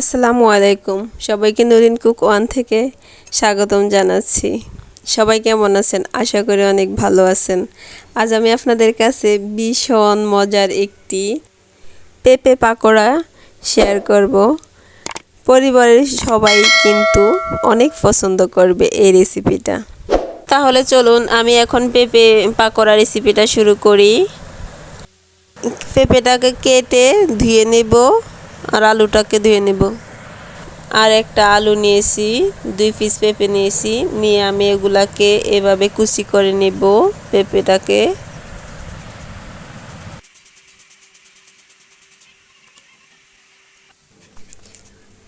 আসসালামু আলাইকুম। সবাইকে নরিন কুক ওয়ান থেকে স্বাগতম জানাচ্ছি। সবাই কেমন আছেন? আশা করি অনেক ভালো আছেন। আজ আমি আপনাদের কাছে ভীষণ মজার একটি পেঁপে পাকোড়া শেয়ার করব। পরিবারের সবাই কিন্তু অনেক পছন্দ করবে এই রেসিপিটা। তাহলে চলুন, আমি এখন পেঁপে পাকোড়া রেসিপিটা শুরু করি। পেঁপেটাকে কেটে ধুয়ে নেব। আর আলুটাকে ধুয়ে নেব। আর একটা আলু নিয়েছি, দুই পিস পেঁপে নিয়েছি। নিয়ে আমি এগুলাকে এভাবে কুচি করে নেব পেঁপেটাকে।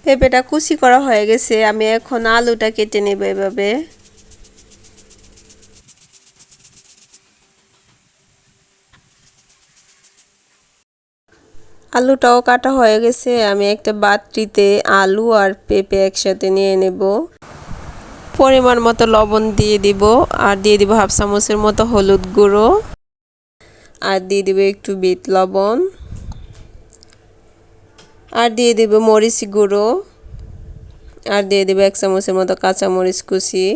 পেঁপেটা কুচি করা হয়ে গেছে, আমি এখন আলুটা কেটে নেব এভাবে। আলুটাও কাটা হয়ে গেছে। আমি একটা বাটিতে আলু আর পেঁপে একসাথে নিয়ে নেব। পরিমাণ মতো লবণ দিয়ে দিব আর দিয়ে দিব হাফ চামচের মতো হলুদ গুঁড়ো। আর দিয়ে দিব একটু বিট লবণ। আর দিয়ে দিব মরিচ গুঁড়ো। আর দিয়ে দিব এক চামচের মতো কাঁচা মরিচ কুচি।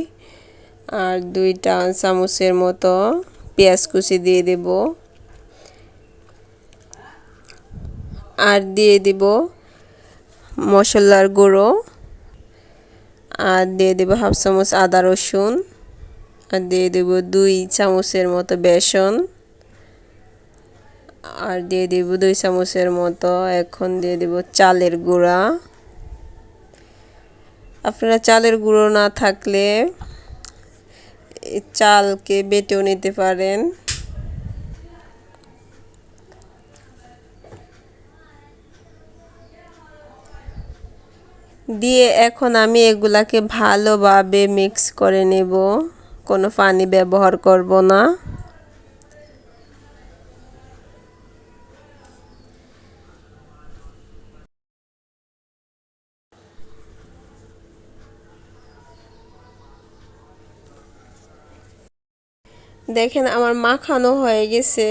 আর দুইটা চামচের মতো পেঁয়াজ কুচি দিয়ে দেবো। আর দিয়ে দিব মশলার গুঁড়ো। আর দিয়ে দেব হাফ চামচ আদা রসুন। আর দিয়ে দেব দুই চামচের মতো বেসন। আর দিয়ে দিব দুই চামচের মতো এখন দিয়ে দেব চালের গুঁড়া। আপনারা চালের গুঁড়ো না থাকলে চালকে বেটেও নিতে পারেন। দিয়ে এখন আমি এগুলাকে ভালোভাবে মিক্স করে নেব। কোনো পানি ব্যবহার করব না। দেখেন আমার মাখানো হয়ে গেছে।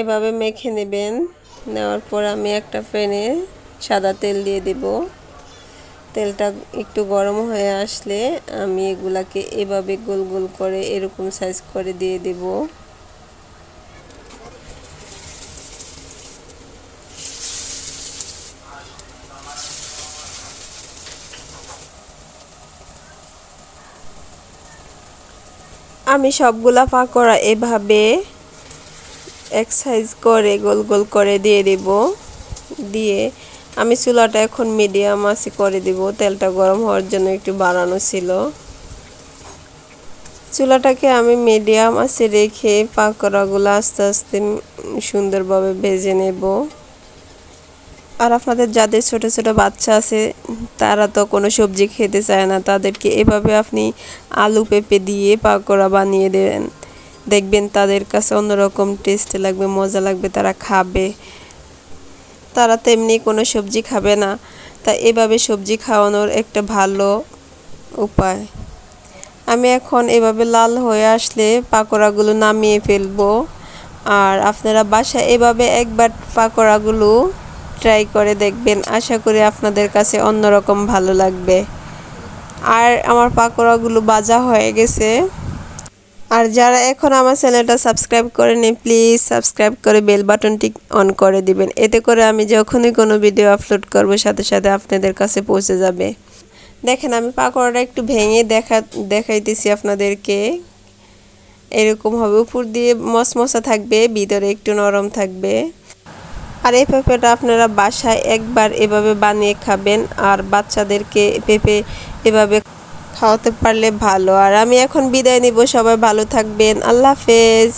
এভাবে মেখে নেবেন। নেওয়ার পর আমি একটা প্যানে সাদা তেল দিয়ে দেব। তেলটা একটু গরম হয়ে আসলে আমি এগুলাকে এভাবে গোল গোল করে এরকম সাইজ করে দিয়ে দেব। আমি সবগুলা পাকোড়া এভাবে এক সাইজ করে গোল গোল করে দিয়ে দেব। দিয়ে আমি চুলাটা এখন মিডিয়াম আছে করে দিব। তেলটা গরম হওয়ার জন্য একটু বাড়ানো ছিল। চুলাটাকে আমি মিডিয়াম আছে রেখে পাকোড়াগুলো আস্তে আস্তে সুন্দরভাবে ভেজে নেব। আর আপনাদের যাদের ছোট ছোট বাচ্চা আছে, তারা তো কোনো সবজি খেতে চায় না। তাদেরকে এভাবে আপনি আলু পেঁপে দিয়ে পাকোড়া বানিয়ে দেবেন দেখবেন তাদের কাছে অন্যরকম টেস্ট লাগবে, মজা লাগবে, তারা খাবে। তারা তেমনি কোনো সবজি খাবে না। তা এভাবে সবজি খাওয়ানোর একটা ভালো উপায়। আমি এখন এভাবে লাল হয়ে আসলে পাকোড়াগুলো নামিয়ে ফেলব। আর আপনারা বাসায় এভাবে একবার পাকোড়াগুলো ট্রাই করে দেখবেন। আশা করি আপনাদের কাছে অন্যরকম ভালো লাগবে। আর আমার পাকোড়াগুলো বাজা হয়ে গেছে। আর যারা এখন আমার চ্যানেলটা সাবস্ক্রাইব করেনি প্লিজ সাবস্ক্রাইব করে বেল বাটনটি অন করে দিবেন। এতে করে আমি যখনই কোনো ভিডিও আপলোড করব, সাথে সাথে আপনাদের কাছে পৌঁছে যাবে। দেখেন, আমি পাকোড়াটা একটু ভেঙে দেখা, দেখাইতেছি আপনাদেরকে। এরকম হবে, উপর দিয়ে মশমশা থাকবে, ভিতরে একটু নরম থাকবে। আর এই পেঁপেটা আপনারা বাসায় একবার এভাবে বানিয়ে খাবেন, আর বাচ্চাদেরকে পেঁপে এভাবে খাওয়াতে পারলে ভালো। আর আমি এখন বিদায় নিব সবাই ভালো থাকবেন। আল্লাহ হাফেজ।